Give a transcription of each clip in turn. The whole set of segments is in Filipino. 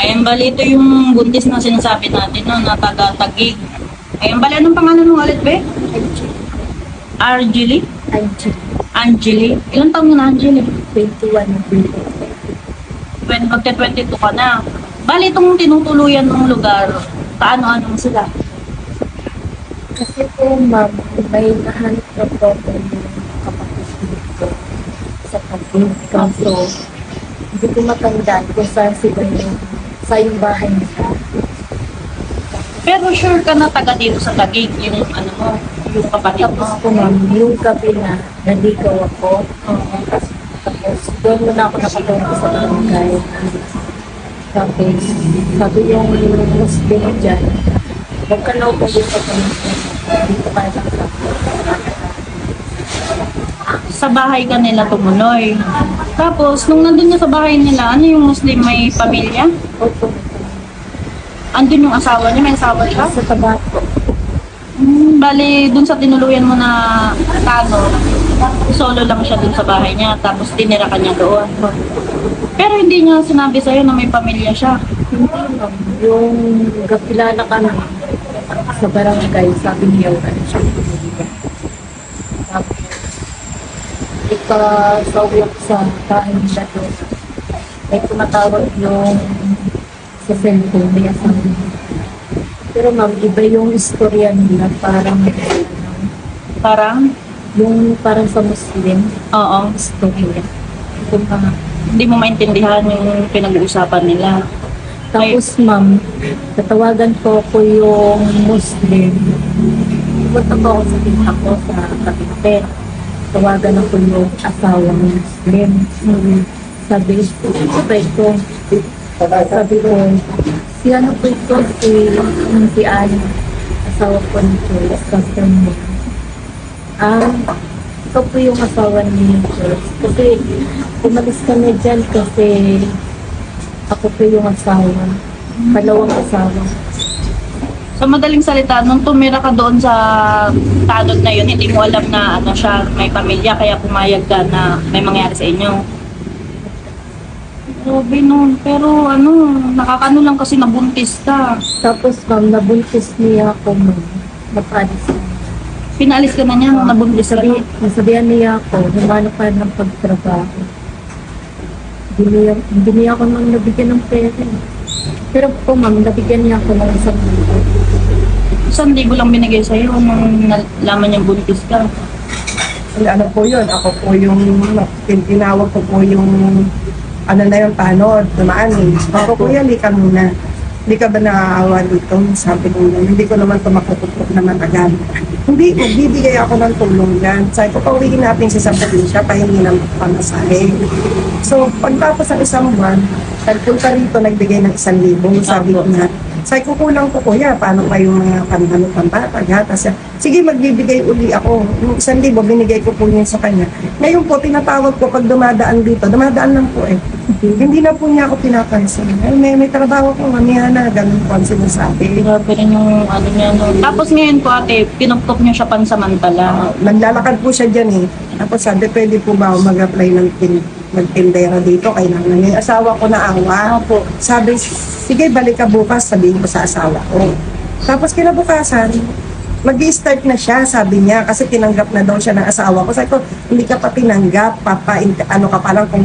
Ayan, bali, ito yung buntis na sinasabi natin, no, na taga-tagig. Ayan, bali, anong pangalan mo ulit, be? Argely? Angie, Angeli? Ilang taon na, Angeli? 21 na. When magte-22 ka na. Bali, itong tinutuluyan ng lugar, kaano-ano sila? Kasi po, ma'am, may nahanap na po ako ng kapatid ko sa Taguig. Kaso, hindi ko matandaan kung saan sila yung sa yung bahay nila. Pero sure ka na taga dito sa Tagig, yung ano mo, yung kapatid mo. Tapos po, ma'am, yung gabi na naligaw ako. Tapos, doon muna ako nakapunta sa barangay. Tapos, sabi yung Muslim dyan, huwag ka na upo dito sa dito ka lang sa Sa bahay ka nila tumuloy. Tapos, nung nandun na sa bahay nila, ano yung Muslim may pamilya? Andun yung asawa niya, may asawa siya? sa tabato. Hmm, bali, dun sa tinuluyan mo na kano, solo lang siya dun sa bahay niya, tapos tinira ka niya doon. Pero hindi niya sinabi sa'yo na may pamilya siya. Yung gapilala ka na sa barangay, sabi niya, ano siya, pumiliga. Tapos, ipasawag sa bahay nila doon. May tumatawag yung sa cellphone, may asawa. Pero ma'am, iba yung istorya nila, parang Parang, yung parang sa Muslim, oo, istorya. Kung mga hindi mo maintindihan yung pinag-uusapan nila. Tapos ma'am, tatawagan ko ko yung Muslim. Pumunta ko ako sa tita ko sa Cavite. Tawagan ako yung asawa Muslim. Sabi ko, sabi ko, sabi ko, si ano po ito, si, si Anne, asawa ko nito, customer. Ah, ito po yung asawa ni. Kasi, umalis kami dyan kasi ako po yung asawa. Dalawang asawa. So madaling salita, nung tumira ka doon sa tanod na yun, hindi mo alam na ano siya, may pamilya, kaya pumayag ka na may mangyari sa inyo. Grabe nun. Pero ano, nakakano lang kasi nabuntis ka. Tapos ma'am, nabuntis niya ako ma'am. Napalis. Pinalis ka na niya nung nabuntis ka. Sabi, nasabihan niya ako, humanap ka ng pagtrabaho. Hindi niya, hindi niya ako nang nabigyan ng pera. Pero po ma'am, nabigyan niya ako ng isang. Isang libo lang binigay sa'yo nung nalaman niyang buntis ka. Ano, ano po yun? Ako po yung tin- tinawag ko po yung ano na yung tanod, dumaan eh. Ako po yan, ka muna. Hindi ka ba nakaawa dito? Sabi ko naman, hindi ko naman ito makututok naman agad. Hindi, magbibigay ako ng tulong dyan. Sabi ko, pauwiin natin siya sa probinsya, pahingi ng pamasahe. So, pagtapos ng isang buwan, nagpunta rito, nagbigay ng isang libo. Sabi ko na, sabi ko, kulang ko kuya, paano pa yung mga panhano pambatag, gatas. Sige, magbibigay uli ako. Yung isang libo, binigay ko po yun sa kanya. Ngayon po, tinatawag ko pag dumadaan dito, dumadaan lang po eh. Hindi na po niya ako pinapansin. Ay, may, may trabaho ko, mamiya na, ganun po ang sinasabi. Grabe rin yung ano niya. No. Tapos ngayon po ate, pinuktok niyo siya pansamantala. Naglalakad po siya dyan eh. Tapos sabi, pwede po ba ako mag-apply ng tin magtindera dito kay nanay. Yung asawa ko na awa. Opo. Sabi, sige, balik ka bukas, sabihin ko sa asawa ko. Tapos kinabukasan, mag start na siya, sabi niya, kasi tinanggap na daw siya ng asawa ko. Sabi ko, hindi ka pa tinanggap, papa, ano ka pa lang kung,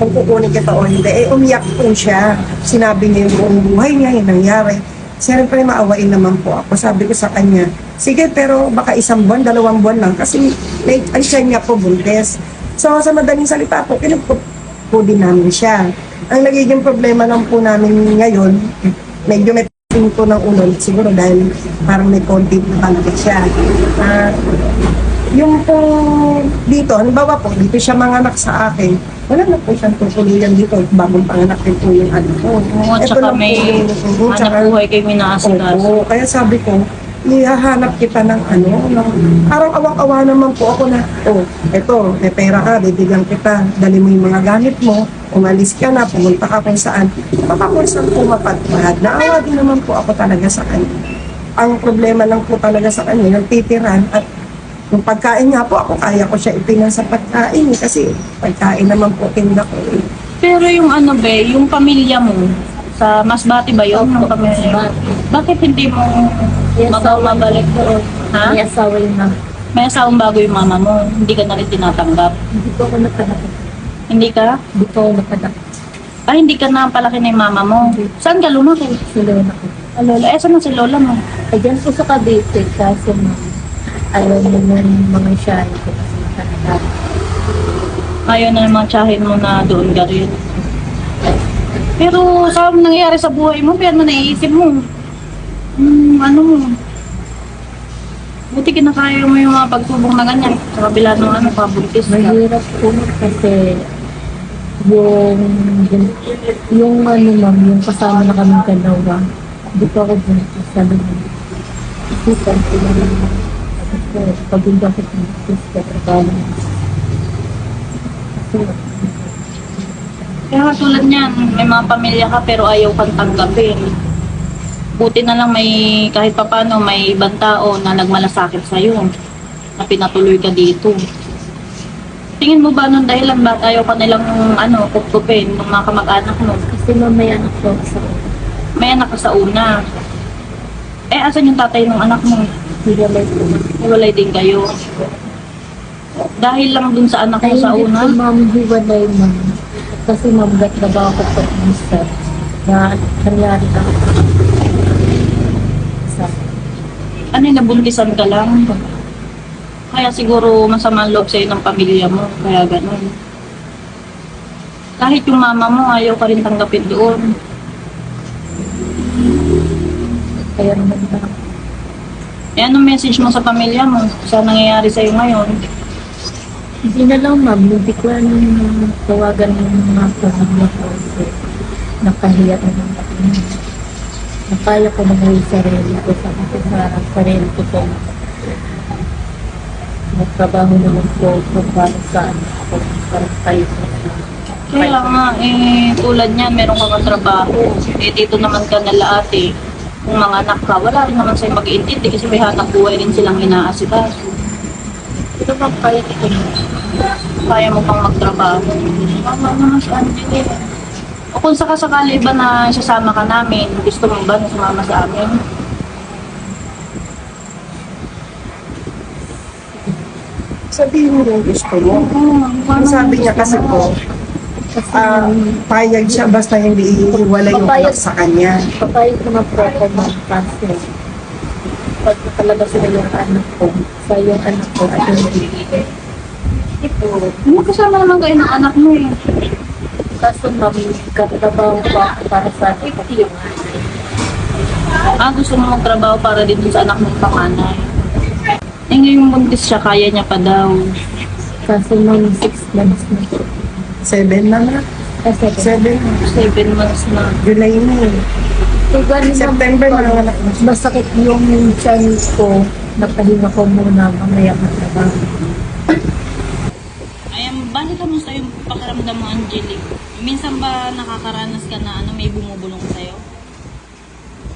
kung kukunin kita o hindi. Eh, umiyak po siya. Sinabi niya yung buong buhay niya, yung nangyari. Siyempre, maawain naman po ako. Sabi ko sa kanya, sige, pero baka isang buwan, dalawang buwan lang, kasi may, ang siya niya po buntes. So, sa madaling salita po, pinagpo po din namin siya. Ang nagiging problema lang po namin ngayon, medyo may po ng ulo, siguro dahil parang may konti na talaga siya. Ah, yung po dito, halimbawa po, dito siya manganak sa akin, wala na po siyang tutuluyan dito, bagong panganak din po yung ano ko. Oo, Ito tsaka po may anak tsaka- buhay kayo minaasikaso. Oo, kaya sabi ko, ihahanap kita ng ano, ng, parang awang-awa naman po ako na, oh, eto, may pera ka, bibigyan kita, dali mo yung mga gamit mo, umalis ka na, pumunta ka kung saan, baka kung saan. Naawa din naman po ako talaga sa kanya. Ang problema lang po talaga sa kanya, yung titiran at yung pagkain nga po, ako kaya ko siya ipinan sa pagkain kasi pagkain naman po tinda ko eh. Pero yung ano be, yung pamilya mo, Sa Masbati ba yun? Opo, Ang pamilya? Masbate. Bakit hindi mo May asawa mabalik doon? Ha? May asawa yun na. May asawang bago yung mama mo. Hindi ka na rin tinatanggap. Hindi ko ako nakalaki. Hindi ka? Hindi ko ako nakalaki. Ay, hindi ka na palaki ng mama mo. Saan ka lumaki? Sila yun ako. Ah, Lola. Eh, saan na si Lola mo? Ayan po sa Cavite, kaso ma'am, ayaw mo ng mga siya ko kasi kanila. Ayaw na ng mga tsahin mo na doon ka rin. Pero sa nangyayari sa buhay mo, pero ano naiisip mo? Hmm, ano mo? Buti kinakaya mo yung mga pagsubok na ganyan. Sa kabila ng ano, pabuntis ka. Mahirap po kasi yung, yung, yung ano ma'am, yung kasama na kami dalawa, hindi ko ako buntis, sabi mo. Isipan ko na naman. Sabi ko, pag hindi ako buntis, katrabaho. Kasi, Kaya tulad niyan, may mga pamilya ka pero ayaw kang tanggapin. Buti na lang may kahit papano may ibang tao na nagmalasakit sa'yo na pinatuloy ka dito. Tingin mo ba nung dahilan ba't ayaw ka nilang ano, kupkupin ng mga kamag-anak mo? kasi mamaya anak ko sa May anak ka sa una. Eh, asan yung tatay ng anak mo? hiwalay ko. Hiwalay din kayo. Dahil lang dun sa anak mo Ay, sa una, ko ma'am hiwalay ma'am. Kasi ma'am, nagtrabaho ko po minsan na nangyari lang sa ano yung nabuntisan ka lang? Kaya siguro masama loob sa'yo ng pamilya mo. Kaya ganun. Kahit yung mama mo, ayaw ka rin tanggapin doon. kaya naman na Eh, anong message mo sa pamilya mo sa nangyayari sa'yo ngayon? Hindi na lang ma'am, hindi ko ano yung tawagan ng mga pamilya ko nakahiya na lang ako. Nakaya ko na yung sarili ko, sa sarili ko po. Magtrabaho naman po kung para sa anak ko, para kayo po. Kaya nga, eh, tulad niyan, meron kang trabaho. Eh, dito naman ka nalaat eh. Kung mga anak ka, wala rin naman sa'yo mag-iintindi kasi may hanap buhay rin silang inaasikaso. Ito bang kaya na? Kaya mo pang magtrabaho. Tama naman si Angela. O kung sakasakali ba na sasama ka namin, gusto mo ba na sumama sa amin? Sabihin mo yung gusto mo. Ang sabi niya kasi po, ah, payag siya basta hindi iiwalay yung anak sa kanya. Papayag naman po ako kasi pag talaga sila yung anak ko, sa yung anak ko at hindi. Ito, Magkasama naman kayo ng anak mo eh. Kaso ma'am, katrabaho ako para sa ko. Ah, gusto mo magtrabaho para din sa anak mong panganay. Eh ngayong buntis siya, kaya niya pa daw. Kaso ma'am, six months na. Seven na na. Kasi, Seven. Seven months na. July na eh. Diba, September na ang anak mo. Masakit yung chan ko, napahinga ko muna mamaya matrabaho. Ayan, bali kamusta yung pakiramdam mo, Angelic? Minsan ba nakakaranas ka na ano, may bumubulong sa'yo?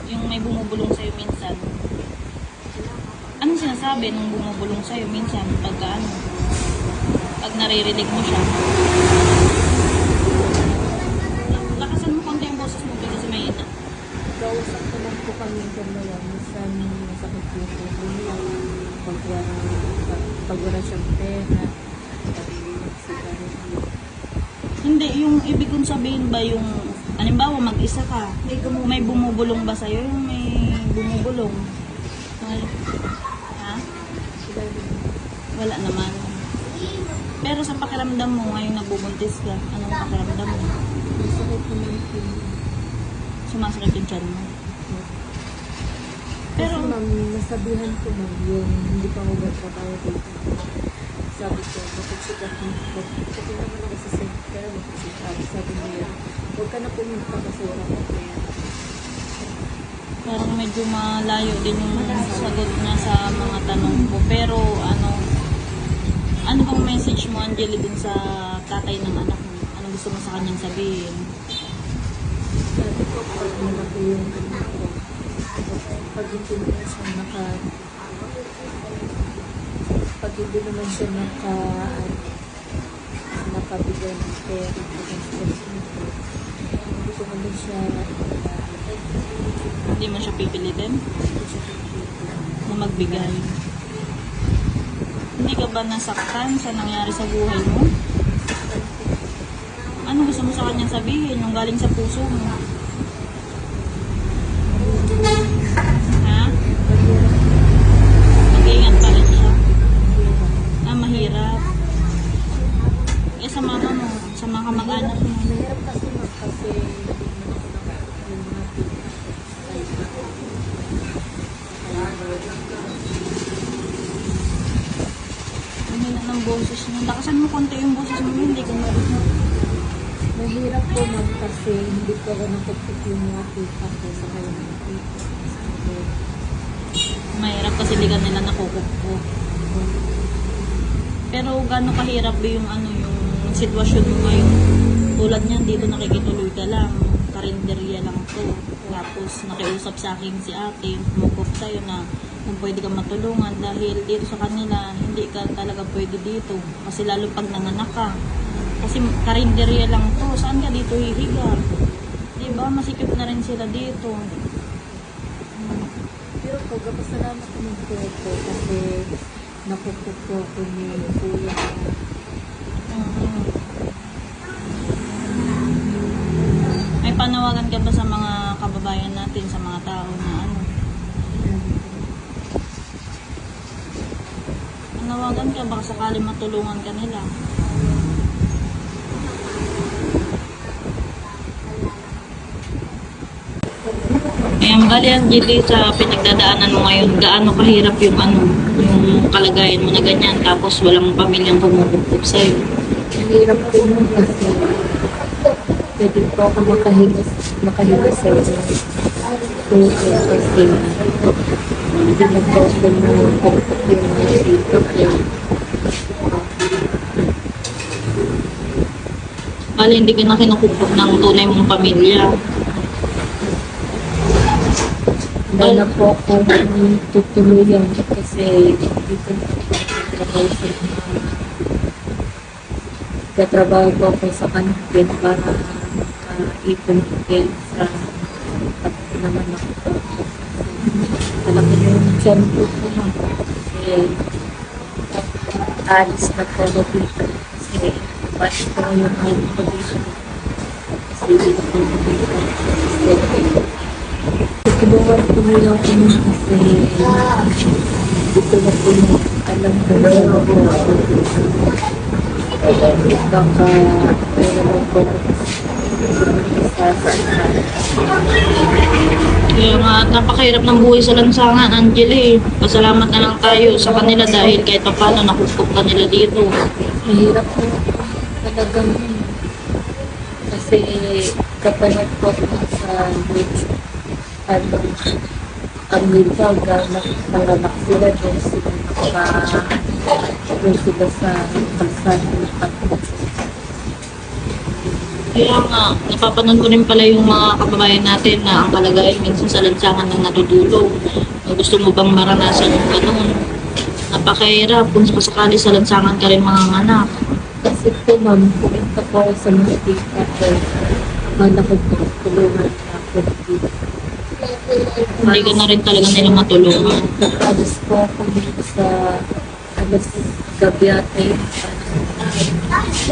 Yung may bumubulong sa'yo minsan? Anong sinasabi nung bumubulong sa'yo minsan pagka ano? Pag naririnig mo siya? Lakasan mo konti ang boses mo kasi may ina. Kausap ko lang po kami dalawa. Minsan masakit yung puso niya. Pag wala, pag wala siyang pera. Hindi, yung ibig kong sabihin ba yung, halimbawa mag-isa ka, may, gumu- may bumubulong ba sa'yo? Yung may bumubulong? Ha? Wala naman. Pero sa pakiramdam mo, ngayon nagbubuntis ka, anong pakiramdam mo? Masakit naman po. Sumasakit yung tiyan mo. Pero Pero, ma'am, nasabihan ko ma'am yung hindi pa ako magtrabaho dito. Sabi ko, bakit siya ka Kasi naman ako sa center, bakit siya ka Sabi niya, huwag ka na pumunta kasi wala ka pera. parang medyo malayo din yung sagot niya sa mga tanong ko. Pero, ano, ano bang message mo, Angeli, dun sa tatay ng anak mo? Anong gusto mo sa kanyang sabihin? Sabi ko, pag malaki yung anak ko, pag hindi naman siya naka, hindi naman siya naka, nakabigay ng pera, hindi ko naman siya Hindi mo siya pipilitin na magbigay. Hindi ka ba nasaktan sa nangyari sa buhay mo? Ano gusto mo sa kanya sabihin yung galing sa puso mo? Ha? Mag-ingat pa rin siya. Ah, mahirap. Eh, sa mama mo, sa mga kamag-anak mo. Mahirap kasi ma'am kasi yung mga Ang hina ng boses mo. Lakasan mo konti yung boses mo, hindi ka marinig. Mahirap po ma'am kasi hindi ko ako nakapit yung mga tita ko sa kaya mga tita. Kasi, Mahirap kasi hindi ka nila nakukupok. Pero gano'ng kahirap yung ano yung sitwasyon mo ngayon? Tulad niyan, dito nakikituloy ka lang. Karinderya lang to. Tapos nakiusap sa akin si ate, kumukop sa'yo na kung pwede ka matulungan dahil dito sa kanila, hindi ka talaga pwede dito. Kasi lalo pag nanganak ka. Kasi karinderya lang to. Saan ka dito hihiga? Diba? Masikip na rin sila dito. pero po ako kasi nakupok po ni kuya ko. Mhm. May panawagan ka ba sa mga kababayan natin, sa mga tao na ano? Panawagan ka baka sakali matulungan ka nila. Ayan, bali ang Gili sa pinagdadaanan mo ngayon, gaano kahirap yung ano, yung kalagayan mo na ganyan, tapos walang pamilyang kumukupok sa'yo. Mahirap po ma'am kasi pwede po ako makahiga, makahiga sa. Kuya kasi hindi na po ako nakapit yung mga tita ko. Bali, hindi ka na kinukupok ng tunay mong pamilya. Wala na po ako tutuluyan kasi dito na ako trabaho sa mga Katrabaho po ako sa kantin para makaipon din sa at naman ako po. Malaki yung tiyan ko po ma'am. Kasi alis na po ako dito. Kasi bas ko yung health condition. Kasi dito po dito. Kasi Tulungan ko nila ako kasi dito na po yung alam ko na po ako. Baka sa Kaya nga, napakahirap ng buhay sa lansangan, Angel eh. Pasalamat na lang tayo sa kanila dahil kahit pa paano nakupok ka nila dito. Mahirap po talagang. Kasi kapanood ako sa news ano ang nilbaga na nanganak sila doon sila naka doon sa Kaya nga, napapanood ko rin pala yung mga kababayan natin na ang kalagayan minsan sa lansangan ng natutulog. Gusto mo bang maranasan yung ganun? Napakahirap kung sakali sa lansangan ka rin mga anak. Kasi po ma'am, pumunta po ako sa mga tita ko. Akala ko tulungan ako dito. Hindi ka na rin talaga nila matulungan. Nag-alas po ako dito sa alas gabi ate.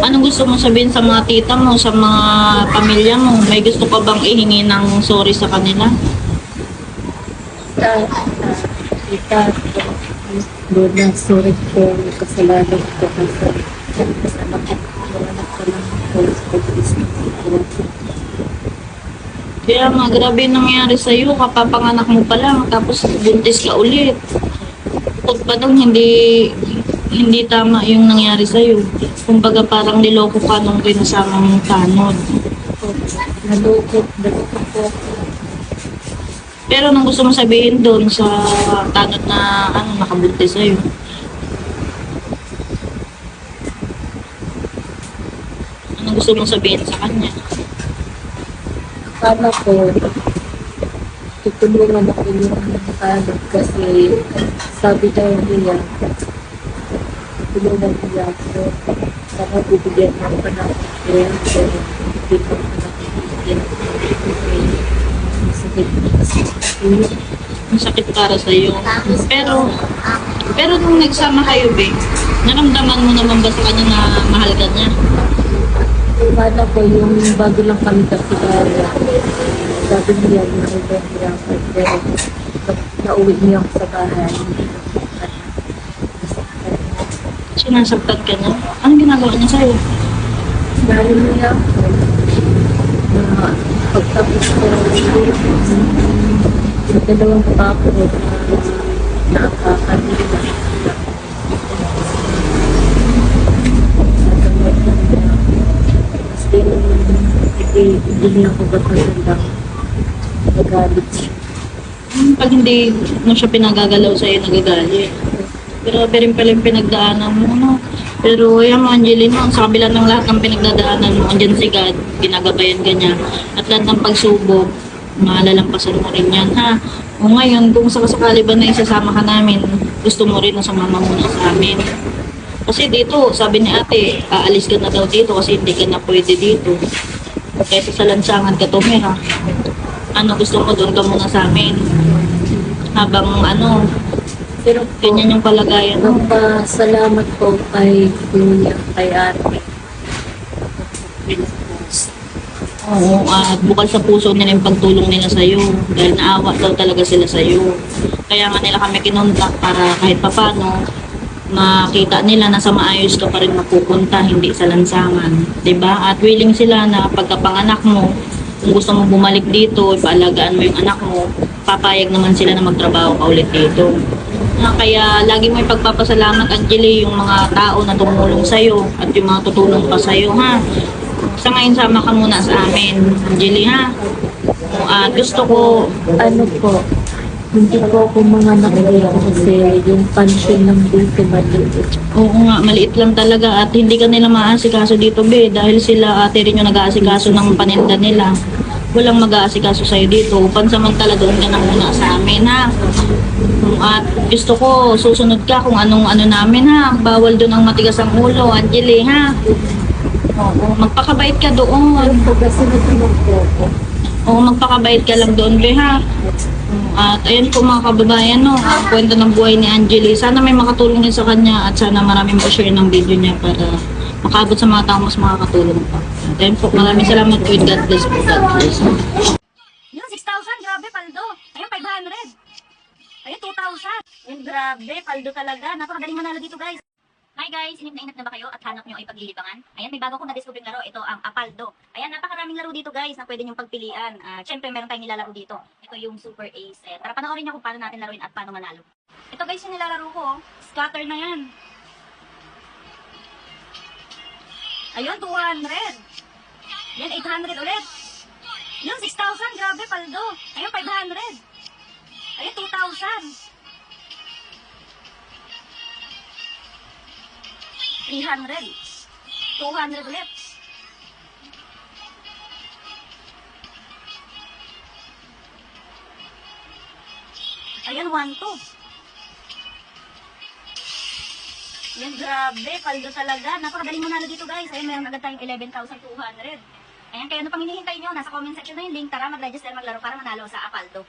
Anong gusto mo sabihin sa mga tita mo, sa mga pamilya mo? May gusto ka bang ihingi ng sorry sa kanila? Sa uh, tita ko, doon na sorry po kasalanan ko kasi kasama ko ko lang po. Kaya nga, grabe nangyari sa'yo. Kapapanganak mo pa lang, tapos buntis ka ulit. Bukod pa doon, hindi, hindi tama yung nangyari sa'yo. Kumbaga parang niloko ka nung pinasama mong tanod. Po ako. Pero anong gusto mo sabihin doon sa tanod na ano, nakabuntis sa'yo? Anong gusto mong sabihin sa kanya? Akala ko, tutulungan ako yung kalad kasi sabi daw niya, tulungan niya ako. Sana bibigyan mo pa ng pero hindi ko pa nakikita. din. Sakit kasi. Ang sakit para sa iyo. Pero, pero nung nagsama kayo, be, naramdaman mo naman ba sa kanya na mahal ka niya? Wala po yung bago lang kami kakilala. Sabi niya, nahihirapan. Pero nauwi niya ako sa bahay. Sinasaktan ka niya? Anong ginagawa niya sa'yo? Dahil niya ako na pagtapos ko sa dalawang pako na nakakakanila. Kasi hindi, niya ako batang nagalit siya. Pag hindi mo siya pinagagalaw sa'yo, nagagalit. Grabe rin pala yung pinagdaanan mo, no? Pero yan mo, Angelina, sa kabila ng lahat ng pinagdadaanan mo, andyan si God, ginagabayan ka niya. At lahat ng pagsubok, malalampasan mo rin yan, ha? O ngayon, kung sakasakali ba na isasama ka namin, gusto mo rin na sumama muna sa amin. Kasi dito, sabi ni ate, aalis ka na daw dito kasi hindi ka na pwede dito. Kaya sa lansangan ka tumira. Ano gusto mo doon ka muna sa amin? Habang ano, Pero ganyan yung palagayan mo. Nagpasalamat po kay Kuya, kay ate. Oo, at bukal sa puso nila yung pagtulong nila sa'yo. Dahil naawa daw talaga sila sa'yo. Kaya nga nila kami kinontak para kahit papano makita nila na sa maayos ka pa rin mapupunta, hindi sa lansangan. 'Di ba? At willing sila na pagkapanganak mo, kung gusto mo bumalik dito, ipaalagaan mo yung anak mo, papayag naman sila na magtrabaho ka ulit dito. Na kaya lagi mo ipagpapasalamat, Angeli, yung mga tao na tumulong sa'yo at yung mga tutulong pa sa'yo, ha? Sa ngayon, sama ka muna sa amin, Angeli, ha? At gusto ko, Ano po, hindi po ako mga dito kasi yung pension ng dito maliit. oo nga, maliit lang talaga at hindi ka nila maasikaso dito, be, dahil sila ate rin yung nag-aasikaso ng paninda nila. Walang mag-aasikaso sa'yo dito. Pansamantala doon ka na muna sa amin, ha? At gusto ko, susunod ka kung anong ano namin, ha? Bawal doon ang matigas ang ulo, Angeli, ha? Oo, magpakabait ka doon. Oo, magpakabait ka lang doon, be, ha? At ayun po mga kababayan, no, ang kwento ng buhay ni Angeli. Sana may makatulong sa kanya at sana maraming pa-share ng video niya para makaabot sa mga tao mas makakatulong pa. At ayun po, maraming salamat po. God bless po. God bless. Grabe, paldo talaga. Napakagaling manalo dito, guys. Hi guys, inip na inip na ba kayo at hanap nyo ay paglilibangan? Ayan, may bago kong na-discover laro. Ito ang Apaldo. Ayan, napakaraming laro dito guys na pwede nyong pagpilian. Ah, Siyempre, meron tayong nilalaro dito. Ito yung Super Ace. Eh, tara, panoorin nyo kung paano natin laruin at paano manalo. Ito guys yung nilalaro ko. oh. Scatter na yan. Ayun, 200. Yan, 800 ulit. Yun, 6,000. Grabe, paldo. Ayun, 500. Ayun, 2,000. 300. 200 ulit. Ayun, 1, 2. Yan, grabe. Paldo talaga. Napakadaling manalo dito, guys. Ayun, meron agad tayong 11,200. Ayan, kaya ano pang hinihintay nyo? Nasa comment section na yung link. Tara, mag-register, maglaro para manalo sa Apaldo.